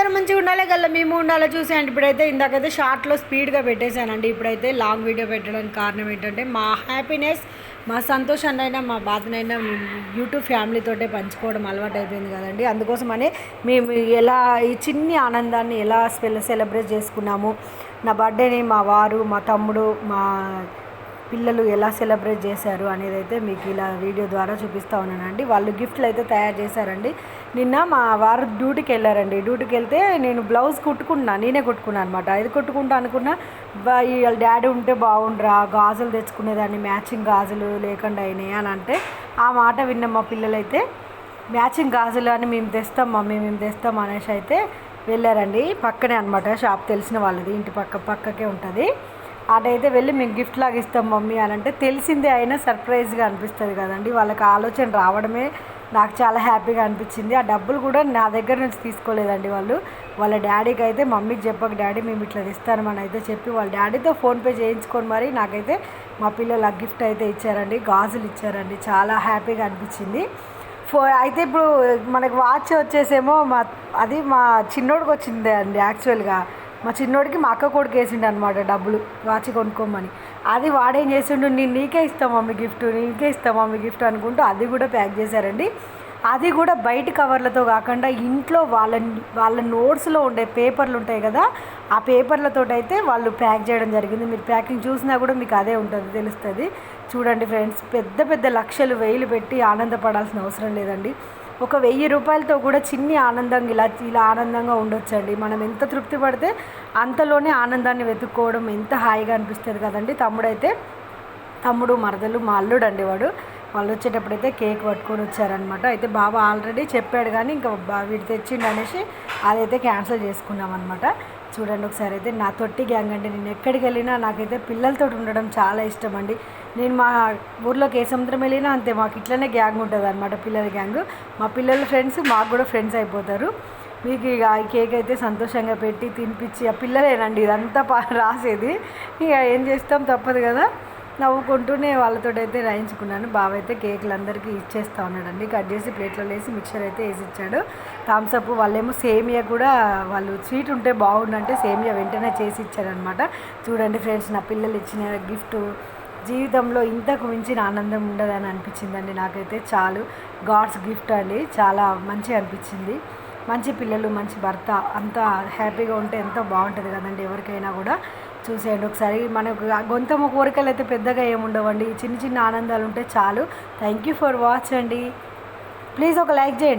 అందరూ మంచిగా ఉండాలి గల్ల మేము ఉండాలో చూసాను ఇప్పుడైతే ఇందాకైతే షార్ట్లో స్పీడ్గా పెట్టేశానండి. ఇప్పుడైతే లాంగ్ వీడియో పెట్టడానికి కారణం ఏంటంటే మా హ్యాపీనెస్ మా సంతోషాన్నైనా మా బాధనైనా యూట్యూబ్ ఫ్యామిలీతోటే పంచుకోవడం అలవాటు అయిపోయింది కదండి. అందుకోసమనే మేము ఎలా ఈ చిన్ని ఆనందాన్ని ఎలా సెలబ్రేట్ చేసుకున్నాము. నా బర్త్డేని మా వారు మా తమ్ముడు మా పిల్లలు ఎలా సెలబ్రేట్ చేశారు అనేది అయితే మీకు ఇలా వీడియో ద్వారా చూపిస్తూ ఉన్నానండి. వాళ్ళు గిఫ్ట్లు అయితే తయారు చేశారండి. నిన్న మా వారు డ్యూటీకి వెళ్ళారండి. డ్యూటీకి వెళ్తే నేను బ్లౌజ్ కుట్టుకున్నా నేనే కుట్టుకున్నాను అనమాట ఇది కుట్టుకుంటా అనుకున్నా వాళ్ళ డాడీ ఉంటే బాగుండ్రా గాజులు తెచ్చుకునేదాన్ని మ్యాచింగ్ గాజులు లేకుండా అయినాయి? అని అంటే ఆ మాట విన్న మా పిల్లలైతే మ్యాచింగ్ గాజులు అని మేము తెస్తాం మమ్మీ మేము తెస్తాం అనేసి అయితే వెళ్ళారండి. పక్కనే అనమాట షాప్ తెలిసిన వాళ్ళది ఇంటి పక్క పక్కకే ఉంటుంది. అటైతే వెళ్ళి మేము గిఫ్ట్ లాగా ఇస్తాం మమ్మీ అని అంటే తెలిసిందే అయినా సర్ప్రైజ్గా అనిపిస్తుంది కదండి. వాళ్ళకి ఆలోచన రావడమే నాకు చాలా హ్యాపీగా అనిపించింది. ఆ డబ్బులు కూడా నా దగ్గర నుంచి తీసుకోలేదండి వాళ్ళు. వాళ్ళ డాడీకి అయితే మమ్మీకి చెప్పక డాడీ మేము ఇట్లా ఇస్తానమని అయితే చెప్పి వాళ్ళ డాడీతో ఫోన్పే చేయించుకొని మరి నాకైతే మా పిల్లలు ఆ గిఫ్ట్ అయితే ఇచ్చారండి. గాజులు ఇచ్చారండి. చాలా హ్యాపీగా అనిపించింది. ఫో అయితే ఇప్పుడు మనకు వాచ్ వచ్చేసేమో మా అది మా చిన్నోడికి వచ్చిందే అండి యాక్చువల్గా మా చిన్నోడికి మా అక్క కొడుకు వేసిండు అనమాట డబ్బులు వాచ్ కొనుక్కోమని. అది వాడేం చేసిండు నేను నీకే ఇస్తాం మమ్మీ గిఫ్ట్ నీకే ఇస్తాం మమ్మీ గిఫ్ట్ అనుకుంటూ అది కూడా ప్యాక్ చేశారండి. అది కూడా బయట కవర్లతో కాకుండా ఇంట్లో వాళ్ళ వాళ్ళ నోట్స్లో ఉండే పేపర్లు ఉంటాయి కదా ఆ పేపర్లతో అయితే వాళ్ళు ప్యాక్ చేయడం జరిగింది. మీరు ప్యాకింగ్ చూసినా కూడా మీకు అదే ఉంటుంది తెలుస్తుంది. చూడండి ఫ్రెండ్స్ పెద్ద పెద్ద లక్షలు వేలు పెట్టి ఆనందపడాల్సిన అవసరం లేదండి. ఒక వెయ్యి రూపాయలతో కూడా చిన్ని ఆనందంగా ఇలా ఇలా ఆనందంగా ఉండొచ్చండి. మనం ఎంత తృప్తి పడితే అంతలోనే ఆనందాన్ని వెతుక్కోవడం ఎంత హాయిగా అనిపిస్తుంది కదండి. తమ్ముడైతే తమ్ముడు మరదలు మా అల్లుడు అండి వాడు. వాళ్ళు వచ్చేటప్పుడైతే కేక్ పట్టుకొని వచ్చారనమాట అయితే బాబా ఆల్రెడీ చెప్పాడు కానీ ఇంకా వీడు తెచ్చిండు అనేసి అదైతే క్యాన్సిల్ చేసుకున్నాం అనమాట చూడండి ఒకసారి అయితే నా తొట్టి గ్యాంగ్ అంటే నేను ఎక్కడికి వెళ్ళినా నాకైతే పిల్లలతో ఉండడం చాలా ఇష్టం అండి. నేను మా ఊర్లోకి ఏ సముద్రం వెళ్ళినా అంతే మాకు ఇట్లనే గ్యాంగ్ ఉంటుంది అనమాట పిల్లల గ్యాంగ్. మా పిల్లల ఫ్రెండ్స్ మాకు కూడా ఫ్రెండ్స్ అయిపోతారు. మీకు ఇక ఈ కేక్ అయితే సంతోషంగా పెట్టి తినిపించి ఆ పిల్లలేనండి ఇదంతా పా రాసేది. ఇక ఏం చేస్తాం తప్పదు కదా. నవ్వుకుంటూనే వాళ్ళతో అయితే రాయించుకున్నాను. బావ అయితే కేకులు అందరికీ ఇచ్చేస్తా ఉన్నాడండి. కట్ చేసి ప్లేట్లో వేసి మిక్చర్ అయితే వేసి ఇచ్చాడు థమ్స్అప్ వాళ్ళేమో సేమియా కూడా వాళ్ళు స్వీట్ ఉంటే బాగుండంటే సేమియా వెంటనే చేసి ఇచ్చారనమాట చూడండి ఫ్రెండ్స్ నా పిల్లలు ఇచ్చిన గిఫ్ట్. జీవితంలో ఇంతకు మించిన ఆనందం ఉండదని అనిపించిందండి నాకైతే చాలు. గాడ్స్ గిఫ్ట్ అండి. చాలా మంచిగా అనిపించింది. మంచి పిల్లలు మంచి భర్త అంతా హ్యాపీగా ఉంటే ఎంతో బాగుంటుంది కదండి. ఎవరికైనా కూడా చూసేయండి ఒకసారి. మనకు గొంతమ కోరికలు అయితే పెద్దగా ఏముండవండి చిన్న చిన్న ఆనందాలు ఉంటే చాలు. థ్యాంక్ యూ ఫర్ వాచ్ అండి. ప్లీజ్ ఒక లైక్ చేయండి.